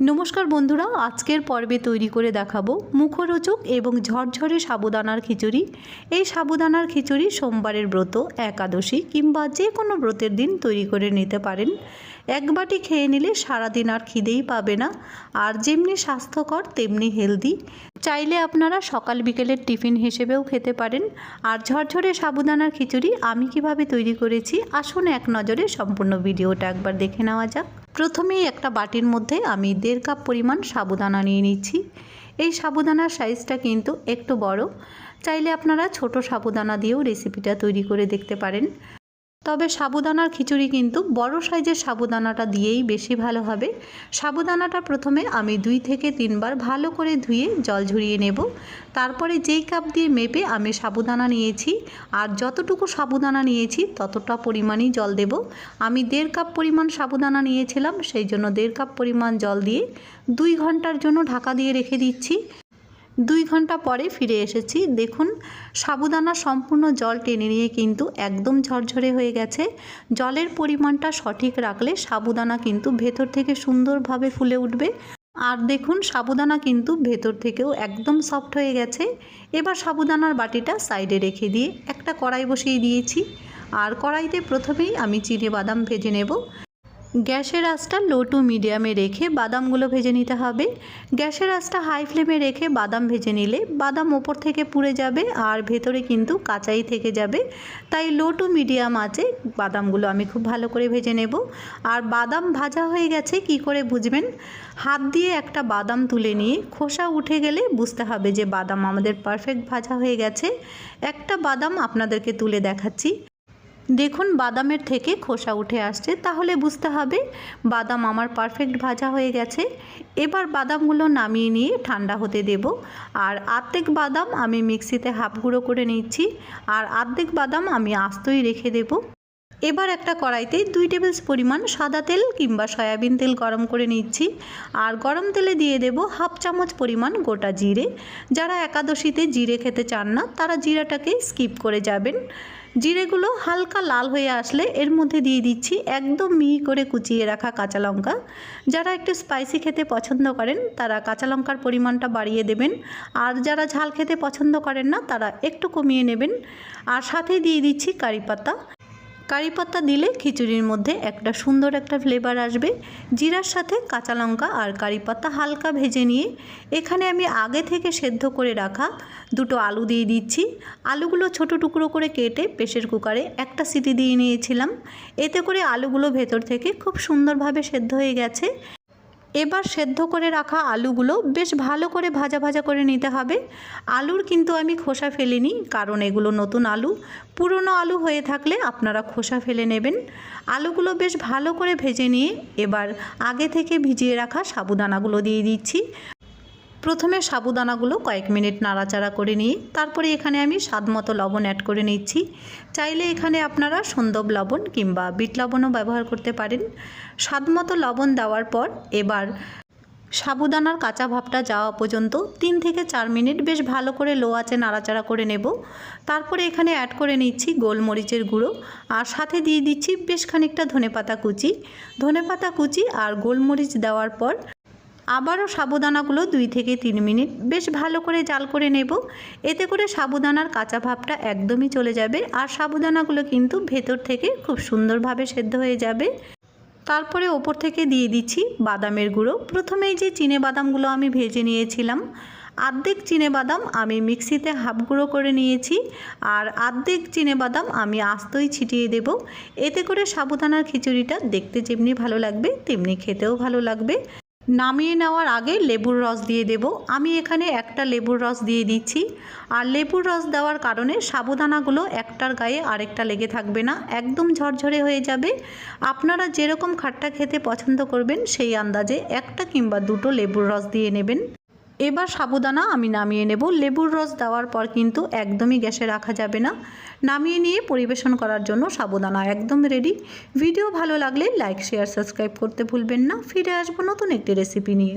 নমস্কার বন্ধুরা, আজকের পর্বে তৈরি করে দেখাবো মুখরোচক এবং ঝরঝরে সাবুদানার খিচুড়ি। এই সাবুদানার খিচুড়ি সোমবারের ব্রত, একাদশী কিংবা যে কোনো ব্রতের দিন তৈরি করে নিতে পারেন। এক বাটি খেয়ে নিলে সারাদিন আর খিদেই পাবে না। আর যেমনি স্বাস্থ্যকর, তেমনি হেলদি। চাইলে আপনারা সকাল বিকেলের টিফিন হিসেবেও খেতে পারেন। আর ঝরঝরে সাবুদানার খিচুড়ি আমি কীভাবে তৈরি করেছি, আসুন এক নজরে সম্পূর্ণ ভিডিওটা একবার দেখে নেওয়া যাক। প্রথমেই একটা বাটির মধ্যে আমি দেড় কাপ পরিমাণ সাবুদানা নিয়ে নিচ্ছি। এই সাবুদানার সাইজটা কিন্তু একটু বড়। চাইলে আপনারা ছোট সাবুদানা দিয়েও রেসিপিটা তৈরি করে দেখতে পারেন। তবে সাবুদানার খিচুড়ি কিন্তু বড় সাইজের সাবুদানাটা দিয়েই বেশি ভালো হবে। সাবুদানাটা প্রথমে আমি দুই থেকে তিনবার ভালো করে ধুয়ে জল ঝরিয়ে নেব। তারপরে যেই কাপ দিয়ে মেপে আমি সাবুদানা নিয়েছি, আর যতটুকু সাবুদানা নিয়েছি ততটা পরিমাণই জল দেব। আমি দেড় কাপ পরিমাণ সাবুদানা নিয়েছিলাম, সেই জন্য দেড় কাপ পরিমাণ জল দিয়ে দুই ঘণ্টার জন্য ঢাকা দিয়ে রেখে দিচ্ছি। দুই ঘণ্টা পরে ফিরে এসেছি। দেখুন, সাবুদানা সম্পূর্ণ জল টেনে নিয়ে কিন্তু একদম ঝরঝরে হয়ে গেছে। জলের পরিমাণটা সঠিক রাখলে সাবুদানা কিন্তু ভেতর থেকে সুন্দরভাবে ফুলে উঠবে। আর দেখুন, সাবুদানা কিন্তু ভেতর থেকেও একদম সফট হয়ে গেছে। এবার সাবুদানার বাটিটা সাইডে রেখে দিয়ে একটা কড়াই বসিয়ে দিয়েছি। আর কড়াইতে প্রথমেই আমি চিনে বাদাম ভেজে নেব। গ্যাসের আঁচটা লো টু মিডিয়ামে রেখে বাদামগুলো ভেজে নিতে হবে। গ্যাসের আঁচটা হাই ফ্লেমে রেখে বাদাম ভেজে নিলে বাদাম ওপর থেকে পুড়ে যাবে আর ভেতরে কিন্তু কাঁচাই থেকে যাবে। তাই লো টু মিডিয়াম আছে বাদামগুলো আমি খুব ভালো করে ভেজে নেব। আর বাদাম ভাজা হয়ে গেছে কি করে বুঝবেন? হাত দিয়ে একটা বাদাম তুলে নিয়ে খোসা উঠে গেলে বুঝতে হবে যে বাদাম আমাদের পারফেক্ট ভাজা হয়ে গেছে। একটা বাদাম আপনাদেরকে তুলে দেখাচ্ছি। দেখুন, বাদামের থেকে খোসা উঠে আসছে। তাহলে বুঝতে হবে, বাদাম আমার পারফেক্ট ভাজা হয়ে গেছে। এবার বাদামগুলো নামিয়ে নিয়ে ঠান্ডা হতে দেব। আর আর্ধেক বাদাম আমি মিক্সিতে হাফ গুঁড়ো করে নিচ্ছি। আর আর্ধেক বাদাম আমি আস্তই রেখে দেব। এবার একটা কড়াইতে দুই টেবিল পরিমাণ সাদা তেল কিংবা সয়াবিন তেল গরম করে নিচ্ছি। আর গরম তেলে দিয়ে দেব হাফ চামচ পরিমাণ গোটা জিরে। যারা একাদশীতে জিরে খেতে চান না, তারা জিরাটাকে স্কিপ করে যাবেন। জিরেগুলো হালকা লাল হয়ে আসলে এর মধ্যে দিয়ে দিচ্ছি একদম মিহি করে কুচিয়ে রাখা কাঁচা লঙ্কা। যারা একটু স্পাইসি খেতে পছন্দ করেন, তারা কাঁচা লঙ্কার পরিমাণটা বাড়িয়ে দেবেন। আর যারা ঝাল খেতে পছন্দ করেন না, তারা একটু কমিয়ে নেবেন। আর সাথে দিয়ে দিচ্ছি কারি পাতা। কারি পাতা দিলে খিচুড়ির মধ্যে একটা সুন্দর একটা ফ্লেভার আসবে। জিরার সাথে কাঁচা লঙ্কা আর কারি পাতা হালকা ভেজে নিয়ে এখানে আমি আগে থেকে সেদ্ধ করে রাখা দুটো আলু দিয়ে দিচ্ছি। আলুগুলো ছোট টুকরো করে কেটে প্রেশার কুকারে একটা সিটি দিয়ে নিয়েছিলাম। এতে করে আলুগুলো ভেতর থেকে খুব সুন্দরভাবে সেদ্ধ হয়ে গেছে। এবার সেদ্ধ করে রাখা আলুগুলো বেশ ভালো করে ভাজা ভাজা করে নিতে হবে। আলুর কিন্তু আমি খোসা ফেলিনি, কারণ এগুলো নতুন আলু। পুরনো আলু হয়ে থাকলে আপনারা খোসা ফেলে নেবেন। আলুগুলো বেশ ভালো করে ভেজে নিয়ে এবার আগে থেকে ভিজিয়ে রাখা সাবুদানাগুলো দিয়ে দিচ্ছি। প্রথমে সাবুদানাগুলো কয়েক মিনিট নাড়াচাড়া করে নিয়ে তারপরে এখানে আমি স্বাদ মতো লবণ অ্যাড করে নিচ্ছি। চাইলে এখানে আপনারা সন্দব লবণ কিংবা বিট লবণও ব্যবহার করতে পারেন। স্বাদ মতো লবণ দেওয়ার পর এবার সাবুদানার কাঁচা ভাবটা যাওয়া পর্যন্ত তিন থেকে চার মিনিট বেশ ভালো করে লো আঁচে নাড়াচাড়া করে নেব। তারপরে এখানে অ্যাড করে নিচ্ছি গোলমরিচের গুঁড়ো আর সাথে দিয়ে দিচ্ছি বেশ খানিকটা ধনেপাতা কুচি। ধনেপাতা কুচি আর গোলমরিচ দেওয়ার পর আবারও সাবুদানাগুলো দুই থেকে তিন মিনিট বেশ ভালো করে জাল করে নেব। এতে করে সাবুদানার কাঁচা ভাবটা একদমই চলে যাবে আর সাবুদানাগুলো কিন্তু ভেতর থেকে খুব সুন্দরভাবে সেদ্ধ হয়ে যাবে। তারপরে ওপর থেকে দিয়ে দিচ্ছি বাদামের গুঁড়ো। প্রথমেই যে চিনে বাদামগুলো আমি ভেজে নিয়েছিলাম, আর্ধেক চিনে বাদাম আমি মিক্সিতে হাফ গুঁড়ো করে নিয়েছি আর আর্ধেক চিনে বাদাম আমি আস্তই ছিটিয়ে দেব। এতে করে সাবুদানার খিচুড়িটা দেখতে যেমনি ভালো লাগবে, তেমনি খেতেও ভালো লাগবে। নামিয়ে নেওয়ার আগে লেবুর রস দিয়ে দেব। আমি এখানে একটা লেবুর রস দিয়ে দিচ্ছি। আর লেবুর রস দেওয়ার কারণে সাবুদানাগুলো একটার গায়ে আরেকটা লেগে থাকবে না। একদম ঝরঝরে হয়ে যাবে। আপনারা যেরকম খাট্টা খেতে পছন্দ করবেন সেই আন্দাজে একটা কিংবা দুটো লেবুর রস দিয়ে নেবেন। এবার সাবুদানা আমি নামিয়ে নেব। লেবুর রস দেওয়ার পর কিন্তু একদমই গ্যাসে রাখা যাবে না। নামিয়ে নিয়ে পরিবেশন করার জন্য সাবুদানা একদম রেডি ভিডিও ভালো লাগলে লাইক শেয়ার সাবস্ক্রাইব করতে ভুলবেন না। ফিরে আসব নতুন একটি রেসিপি নিয়ে।